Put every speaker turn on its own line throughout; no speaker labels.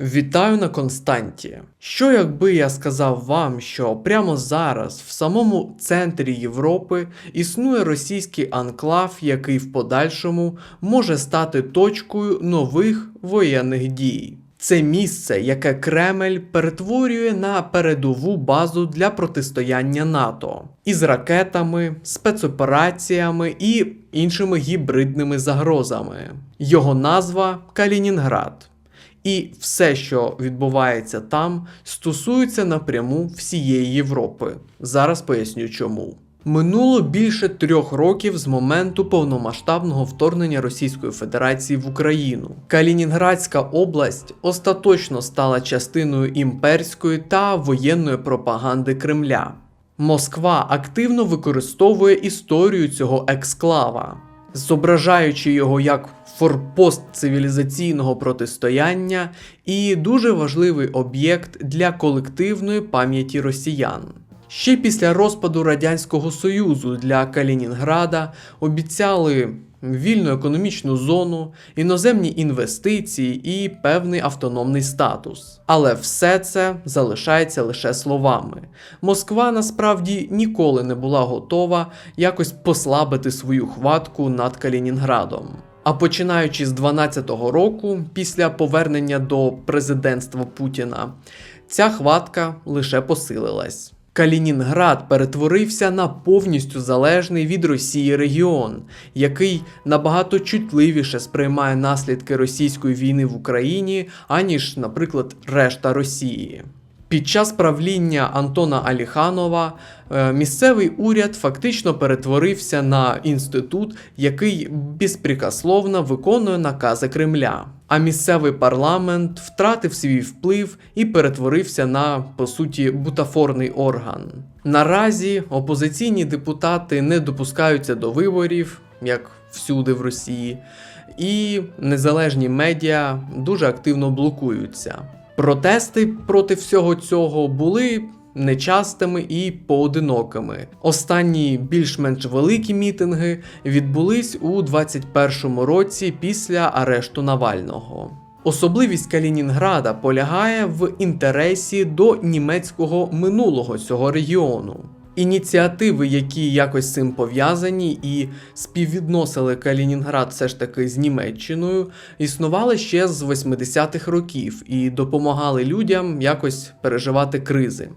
Вітаю на Константі. Що якби я сказав вам, що прямо зараз, в самому центрі Європи, існує російський анклав, який в подальшому може стати точкою нових воєнних дій. Це місце, яке Кремль перетворює на передову базу для протистояння НАТО із ракетами, спецопераціями і іншими гібридними загрозами. Його назва Калінінград. І все, що відбувається там, стосується напряму всієї Європи. Зараз поясню чому. Минуло більше трьох років з моменту повномасштабного вторгнення Російської Федерації в Україну. Калінінградська область остаточно стала частиною імперської та воєнної пропаганди Кремля. Москва активно використовує історію цього ексклава, зображаючи його як форпост цивілізаційного протистояння і дуже важливий об'єкт для колективної пам'яті росіян. Ще після розпаду Радянського Союзу для Калінінграда обіцяли вільну економічну зону, іноземні інвестиції і певний автономний статус. Але все це залишається лише словами. Москва насправді ніколи не була готова якось послабити свою хватку над Калінінградом. А починаючи з 12-го року, після повернення до президентства Путіна, ця хватка лише посилилась. Калінінград перетворився на повністю залежний від Росії регіон, який набагато чутливіше сприймає наслідки російської війни в Україні, аніж, наприклад, решта Росії. Під час правління Антона Аліханова місцевий уряд фактично перетворився на інститут, який безпрекословно виконує накази Кремля. А місцевий парламент втратив свій вплив і перетворився на по суті бутафорний орган. Наразі опозиційні депутати не допускаються до виборів, як всюди в Росії, і незалежні медіа дуже активно блокуються. Протести проти всього цього були нечастими і поодинокими. Останні більш-менш великі мітинги відбулись у 21-му році після арешту Навального. Особливість Калінінграда полягає в інтересі до німецького минулого цього регіону. Ініціативи, які якось цим пов'язані і співвідносили Калінінград все ж таки з Німеччиною, існували ще з 80-х років і допомагали людям якось переживати кризи.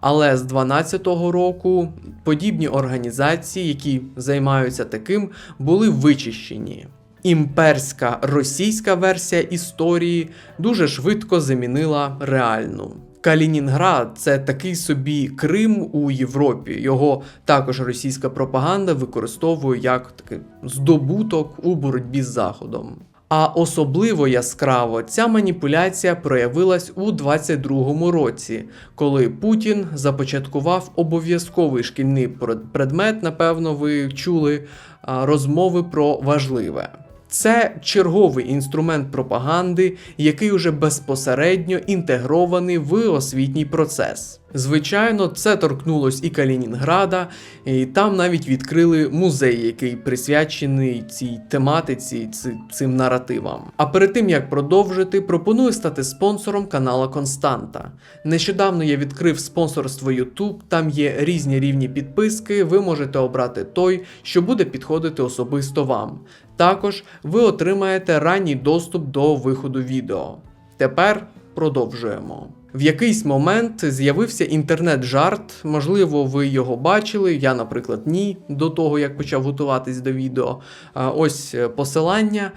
Але з 12-го року подібні організації, які займаються таким, були вичищені. Імперська російська версія історії дуже швидко замінила реальну. Калінінград це такий собі Крим у Європі. Його також російська пропаганда використовує як такий здобуток у боротьбі з Заходом. А особливо яскраво ця маніпуляція проявилась у 22-му році, коли Путін започаткував обов'язковий шкільний предмет, напевно, ви чули розмови про важливе. Це черговий інструмент пропаганди, який уже безпосередньо інтегрований в освітній процес. Звичайно, це торкнулось і Калінінграда, і там навіть відкрили музей, який присвячений цій тематиці, цим наративам. А перед тим як продовжити, пропоную стати спонсором канала Константа. Нещодавно я відкрив спонсорство YouTube, там є різні рівні підписки. Ви можете обрати той, що буде підходити особисто вам. Також ви отримаєте ранній доступ до виходу відео. Тепер продовжуємо. В якийсь момент з'явився інтернет-жарт, можливо, ви його бачили. Я, наприклад, ні, до того як почав готуватись до відео. Ось посилання,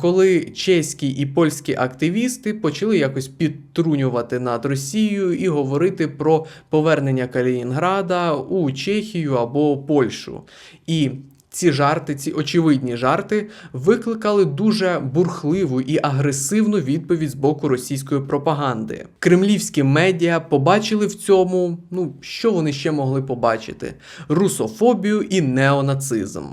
коли чеські і польські активісти почали якось підтрунювати над Росією і говорити про повернення Калінінграда у Чехію або Польщу. І ці жарти, ці очевидні жарти викликали дуже бурхливу і агресивну відповідь з боку російської пропаганди. Кремлівські медіа побачили в цьому, ну що вони ще могли побачити: русофобію і неонацизм.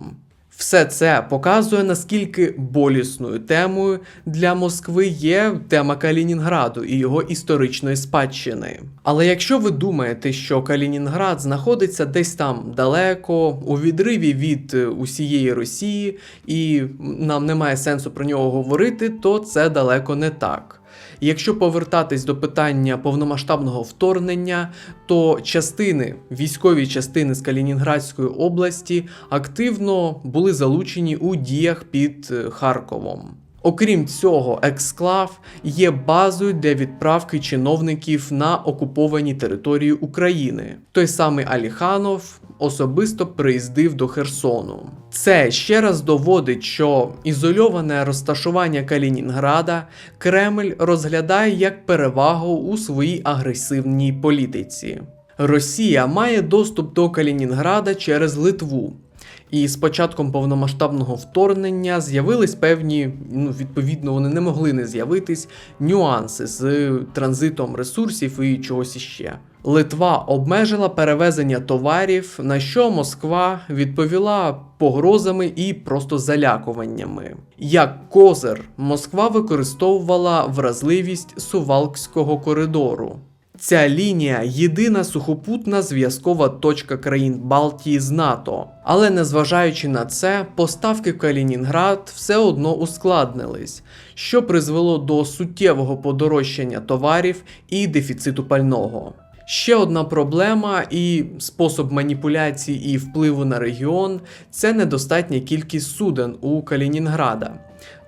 Все це показує, наскільки болісною темою для Москви є тема Калінінграду і його історичної спадщини. Але якщо ви думаєте, що Калінінград знаходиться десь там далеко, у відриві від е, усієї Росії, і нам немає сенсу про нього говорити, то це далеко не так. Якщо повертатись до питання повномасштабного вторгнення, то частини, військові частини з Калінінградської області активно були залучені у діях під е, Харковом. Окрім цього, ексклав є базою для відправки чиновників на окуповані території України. Той самий Аліханов особисто приїздив до Херсону. Це ще раз доводить, що ізольоване розташування Калінінграда Кремль розглядає як перевагу у своїй агресивній політиці. Росія має доступ до Калінінграда через Литву. І з початком повномасштабного вторгнення з'явились певні, ну відповідно, вони не могли не з'явитись нюанси з транзитом ресурсів і чогось іще. Литва обмежила перевезення товарів, на що Москва відповіла погрозами і просто залякуваннями. Як козир, Москва використовувала вразливість Сувалкського коридору. Ця лінія єдина сухопутна зв'язкова точка країн Балтії з НАТО. Але незважаючи на це, поставки в Калінінград все одно ускладнились, що призвело до суттєвого подорожчання товарів і дефіциту пального. Ще одна проблема і спосіб маніпуляції і впливу на регіон це недостатня кількість суден у Калінінграда.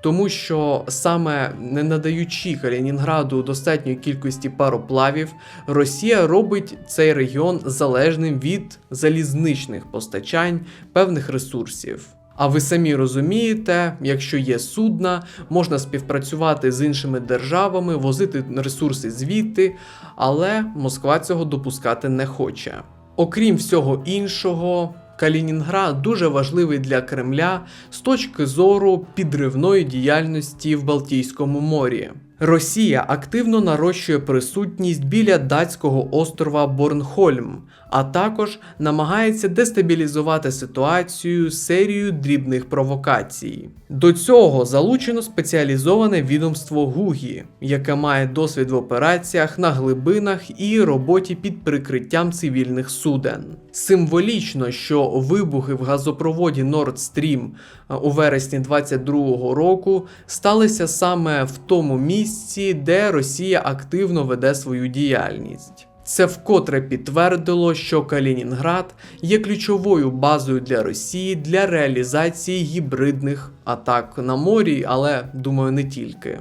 Тому що саме не надаючи Калінінграду достатньої кількості пароплавів, Росія робить цей регіон залежним від залізничних постачань певних ресурсів. А ви самі розумієте, якщо є судна, можна співпрацювати з іншими державами, возити ресурси звідти, але Москва цього допускати не хоче. Окрім всього іншого, Калінінград дуже важливий для Кремля з точки зору підривної діяльності в Балтійському морі. Росія активно нарощує присутність біля датського острова Борнхольм, а також намагається дестабілізувати ситуацію серією дрібних провокацій. До цього залучено спеціалізоване відомство ГУГІ, яке має досвід в операціях на глибинах і роботі під прикриттям цивільних суден. Символічно, що вибухи в газопроводі Nord Stream е, у вересні 22-го року сталися саме в тому місці, де Росія активно веде свою діяльність. Це вкотре підтвердило, що Калінінград є ключовою базою для Росії для реалізації гібридних атак на морі, але думаю, не тільки.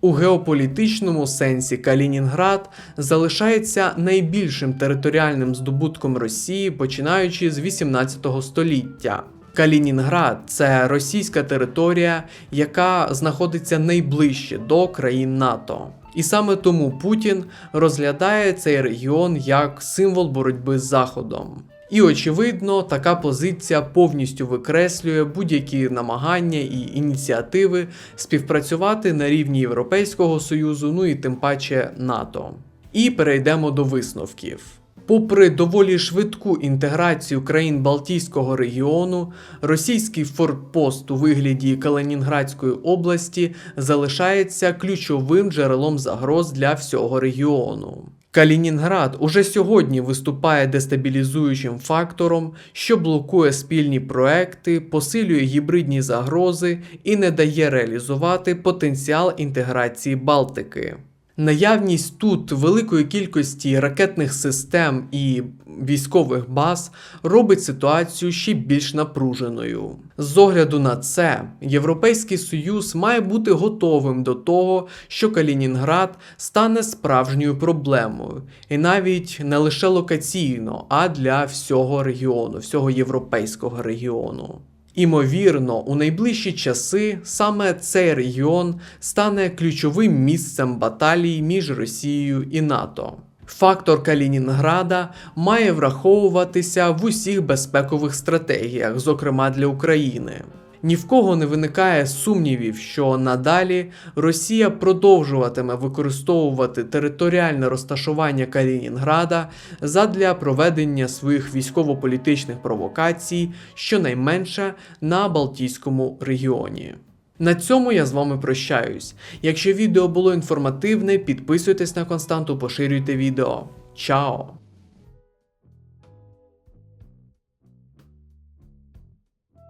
У геополітичному сенсі Калінінград залишається найбільшим територіальним здобутком Росії, починаючи з 18 століття. Калінінград це російська територія, яка знаходиться найближче до країн НАТО. І саме тому Путін розглядає цей регіон як символ боротьби з Заходом. І очевидно, така позиція повністю викреслює будь-які намагання і ініціативи співпрацювати на рівні Європейського Союзу, ну і тим паче НАТО. І перейдемо до висновків. Попри доволі швидку інтеграцію країн Балтійського регіону, російський форпост у вигляді Калинінградської області залишається ключовим джерелом загроз для всього регіону. Калінінград уже сьогодні виступає дестабілізуючим фактором, що блокує спільні проекти, посилює гібридні загрози і не дає реалізувати потенціал інтеграції Балтики. Наявність тут великої кількості ракетних систем і військових баз робить ситуацію ще більш напруженою. З огляду на це, Європейський Союз має бути готовим до того, що Калінінград стане справжньою проблемою, і навіть не лише локаційно, а для всього регіону, всього європейського регіону. Імовірно, у найближчі часи саме цей регіон стане ключовим місцем баталій між Росією і НАТО. Фактор Калінінграда має враховуватися в усіх безпекових стратегіях, зокрема для України. Ні в кого не виникає сумнівів, що надалі Росія продовжуватиме використовувати територіальне розташування Калінінграда задля проведення своїх військово-політичних провокацій, щонайменше на Балтійському регіоні. На цьому я з вами прощаюсь. Якщо відео було інформативне, підписуйтесь на константу, поширюйте відео. Чао!